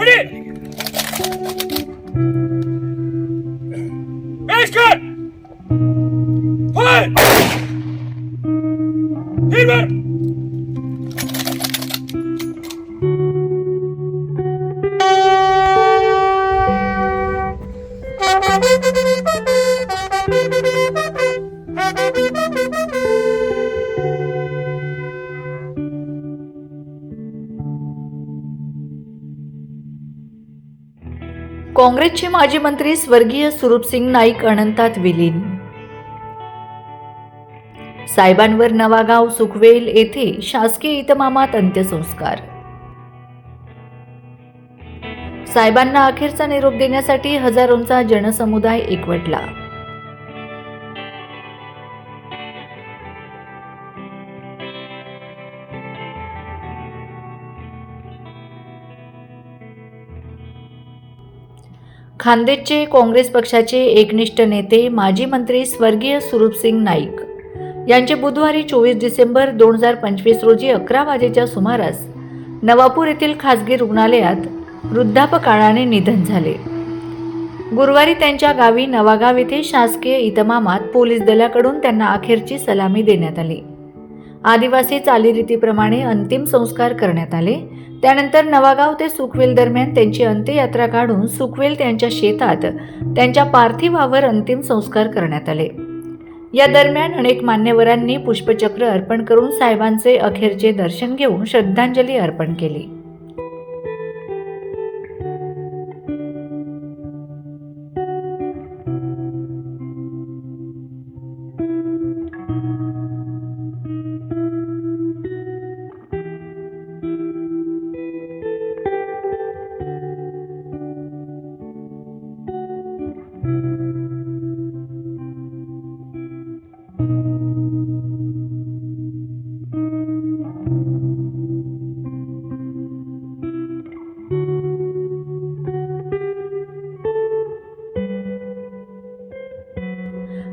Ready? Base cut! Fire! Hit काँग्रेसचे माजी मंत्री स्वर्गीय सुरूपसिंग नाईक अनंतात विलीन. साहेबांवर नवागाव सुखवेल येथे शासकीय इतमामात अंत्यसंस्कार. साहेबांना अखेरचा निरोप देण्यासाठी हजारोंचा जनसमुदाय एकवटला. खानदेशचे काँग्रेस पक्षाचे एकनिष्ठ नेते माजी मंत्री स्वर्गीय सुरूपसिंग नाईक. यांचे बुधवारी चोवीस डिसेंबर दोन हजार पंचवीस रोजी अकरा वाजेच्या सुमारास नवापूर येथील खासगी रुग्णालयात वृद्धापकाळाने निधन झाले. गुरुवारी त्यांच्या गावी नवागाव येथे शासकीय इतमामात पोलीस दलाकडून त्यांना अखेरची सलामी देण्यात आली. आदिवासी चालीरीतीप्रमाणे अंतिम संस्कार करण्यात आले. त्यानंतर नवागाव ते सुखवेल दरम्यान त्यांची अंत्ययात्रा काढून सुखवेल त्यांच्या शेतात त्यांच्या पार्थिवावर अंतिम संस्कार करण्यात आले. या दरम्यान अनेक मान्यवरांनी पुष्पचक्र अर्पण करून साहेबांचे अखेरचे दर्शन घेऊन श्रद्धांजली अर्पण केली.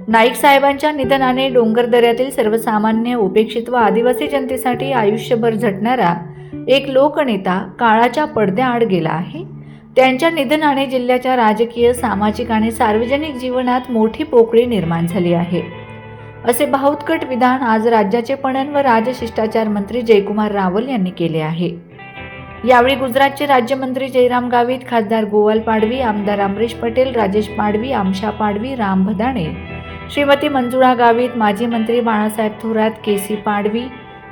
नाईक साहेबांच्या निधनाने डोंगरदऱ्यातील सर्वसामान्य उपेक्षित व आदिवासी जनतेसाठी आयुष्यभर झटणारा एक लोकनेता काळाच्या पडद्याआड गेला आहे. त्यांच्या निधनाने जिल्ह्याच्या राजकीय सामाजिक आणि सार्वजनिक जीवनात मोठी पोकळी निर्माण झाली आहे. असे भाऊतकट विधान आज राज्याचे पणन व राजशिष्टाचार मंत्री जयकुमार रावल यांनी केले आहे. यावेळी गुजरातचे राज्यमंत्री जयराम गावित खासदार गोवाल पाडवी आमदार अमरीश पटेल राजेश पाडवी आमशा पाडवी राम भदाणे श्रीमती मंजुळा गावित माजी मंत्री बाळासाहेब थोरात के सी पाडवी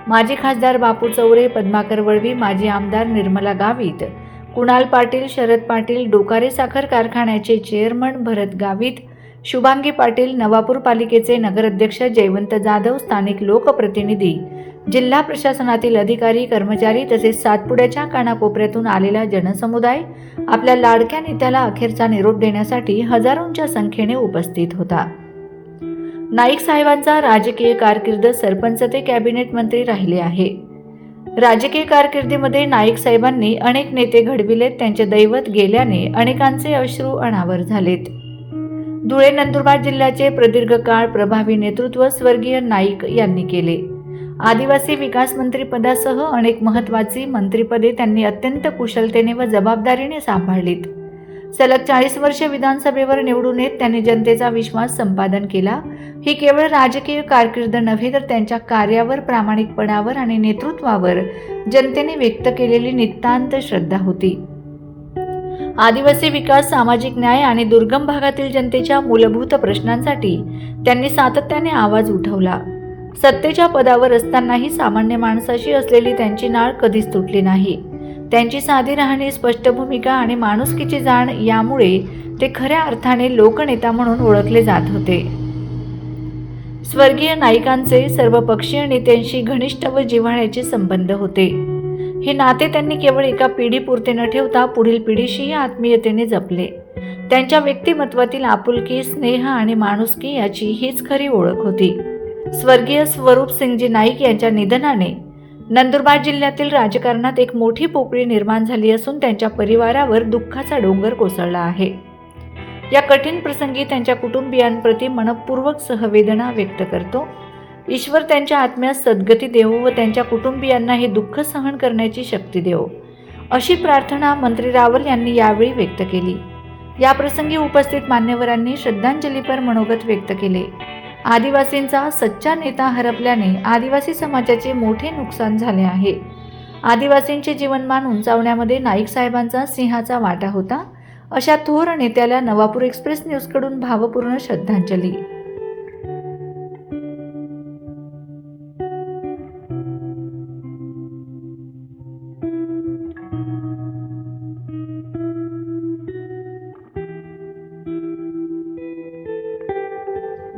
माजी खासदार बापू चौरे पद्माकर वळवी माजी आमदार निर्मला गावित कुणाल पाटील शरद पाटील डोकारे साखर कारखान्याचे चेअरमन भरत गावित शुभांगी पाटील नवापूर पालिकेचे नगराध्यक्ष जयवंत जाधव स्थानिक लोकप्रतिनिधी जिल्हा प्रशासनातील अधिकारी कर्मचारी तसेच सातपुड्याच्या कानाकोपऱ्यातून आलेला जनसमुदाय आपल्या लाडक्या नेत्याला अखेरचा निरोप देण्यासाठी हजारोंच्या संख्येने उपस्थित होता. नाईक साहेबांचा राजकीय कारकीर्द सरपंच ते कॅबिनेट मंत्री राहिले आहे. राजकीय कारकिर्दीमध्ये नाईक साहेबांनी अनेक नेते घडविलेत त्यांचे दैवत गेल्याने अनेकांचे अश्रू अनावर झालेत. धुळे नंदुरबार जिल्ह्याचे प्रदीर्घ काळ प्रभावी नेतृत्व स्वर्गीय नाईक यांनी केले. आदिवासी विकास मंत्री पदासह अनेक महत्वाची मंत्रिपदे त्यांनी अत्यंत कुशलतेने व जबाबदारीने सांभाळलीत. सलग चाळीस वर्ष विधानसभेवर निवडून येत त्यांनी जनतेचा विश्वास संपादन केला. ही केवळ राजकीय कारकीर्द नव्हे तर त्यांच्या कार्यावर प्रामाणिकपणावर आणि नेतृत्वावर जनतेने व्यक्त केलेली नितांत श्रद्धा होती. आदिवासी विकास सामाजिक न्याय आणि दुर्गम भागातील जनतेच्या मूलभूत प्रश्नांसाठी त्यांनी सातत्याने आवाज उठवला. सत्तेच्या पदावर असतानाही सामान्य माणसाशी असलेली त्यांची नाळ कधीच तुटली नाही. त्यांची साधी राहणी स्पष्ट भूमिका आणि माणुसकीची जाण यामुळे ते खऱ्या अर्थाने लोकनेता म्हणून ओळखले जात होते. स्वर्गीय नायिकांचे सर्व पक्षीय नेत्यांशी घनिष्ठ व जिव्हाळ्याचे संबंध होते. हे नाते त्यांनी केवळ एका पिढीपुरते न ठेवता पुढील पिढीशीही आत्मीयतेने जपले. त्यांच्या व्यक्तिमत्वातील आपुलकी स्नेह आणि माणुसकी याची हीच खरी ओळख होती. स्वर्गीय स्वरूप सिंगजी नाईक यांच्या निधनाने नंदुरबार जिल्ह्यातील राजकारणात एक मोठी पोकळी निर्माण झाली असून त्यांच्या परिवारावर दुःखाचा डोंगर कोसळला आहे. या कठीण प्रसंगी त्यांच्या कुटुंबियांप्रती मनपूर्वक सहवेदना व्यक्त करतो. ईश्वर त्यांच्या आत्म्यास सद्गती देवो व त्यांच्या कुटुंबियांना हे दुःख सहन करण्याची शक्ती देवो अशी प्रार्थना मंत्री रावल यांनी यावेळी व्यक्त केली. याप्रसंगी उपस्थित मान्यवरांनी श्रद्धांजलीपर मनोगत व्यक्त केले. आदिवासींचा सच्चा नेता हरपल्याने आदिवासी समाजाचे मोठे नुकसान झाले आहे. आदिवासींचे जीवनमान उंचावण्यामध्ये नाईक साहेबांचा सिंहाचा वाटा होता. अशा थोर नेत्याला नवापूर एक्सप्रेस न्यूजकडून भावपूर्ण श्रद्धांजली.